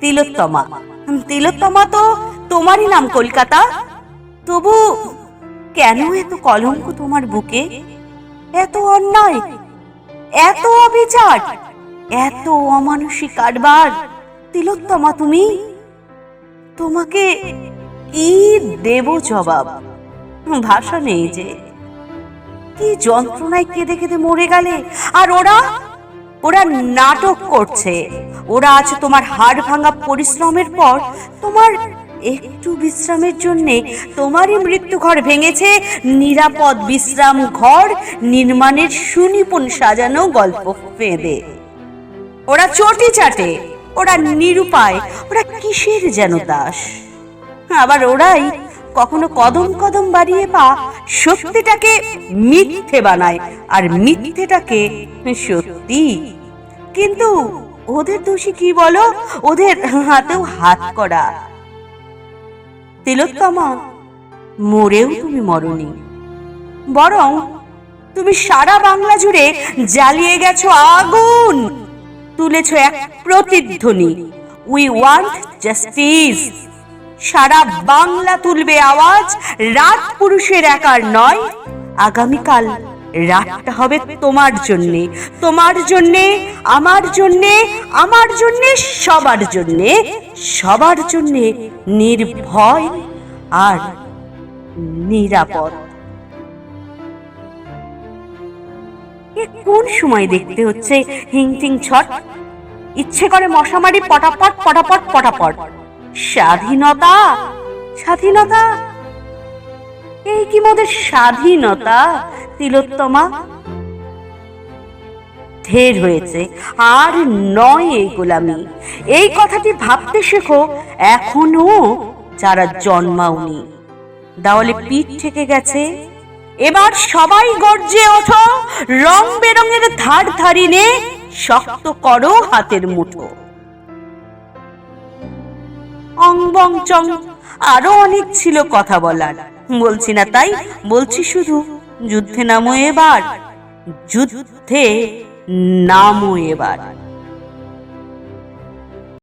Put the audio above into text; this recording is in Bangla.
তিলোত্তমা। তিলোত্তমা তো তোমারই নাম কলকাতা? তবু কেন এত কলঙ্ক তোমার বুকে? এত অন্যায়, এত অবিচার, এত অমানসিক কারবার। তিলোত্তমা, তুমি? তোমাকে কি দেব জবাব? ভাষা নেই যে। কি যন্ত্রণায় কেঁদে কেঁদে মরে গেলে? আর ওরা? ওরা নাটক করছে। ওরা আজ তোমার হাড় ভাঙা পরিশ্রমের পর তোমার একটু বিশ্রামের জন্য তোমারই মৃত্যু ঘর ভেঙেছে। নিরাপদ বিশ্রাম ঘর, নির্মাণের সুনিপুণ সাজানো গল্প ফেঁদে। ওরা চটি চাটে, ওরা নিরুপায়, ওরা কিসের যেন দাস? আবার ওরাই কখনো কদম কদম বাড়িয়ে পা সত্যিটাকে মিথ্যে বানায়, আর মিথ্যেটাকে সত্যি কিন্তু ওদের দোষী কি বলো? ওদের হাতেও হাত করা। তিলোত্তমা, মরেও তুমি মরনি। বরং তুমি সারা বাংলা জুড়ে জ্বালিয়ে গেছো আগুন। তুলেছ এক প্রতিধ্বনি। উই ওয়ান্ট জাস্টিস সারা বাংলা তুলবে আওয়াজ। রাত পুরুষের একার নয়, আগামীকাল রাতটা হবে তোমার জন্যে। তোমার জন্যে, আমার জন্যে আমার জন্যে, সবার জন্যে সবার জন্যে নির্ভয় আর নিরাপদ। কোন সময় দেখতে হচ্ছে হিংটিং ছট? ইচ্ছে করে মশামারি পটাপট পটাপট পটাপট। স্বাধীনতা? স্বাধীনতা? এই কি মোদের স্বাধীনতা? তিলোত্তমা? ঢের হয়েছে, আর নয় এই গোলামি। এই কথাটি ভাবতে শেখো, এখনও যারা জন্মাওনি। দেওয়ালে পিঠ থেকে গেছে। এবার সবাই গর্জে ওঠো, রং বেরঙের ধার ধারিনে শক্ত করো হাতের মুঠো। অং চং, আরও অনেক ছিল কথা বলার। বলছি না তাই, বলছি শুধু যুদ্ধে নামো এবার যুদ্ধে নামো এবার।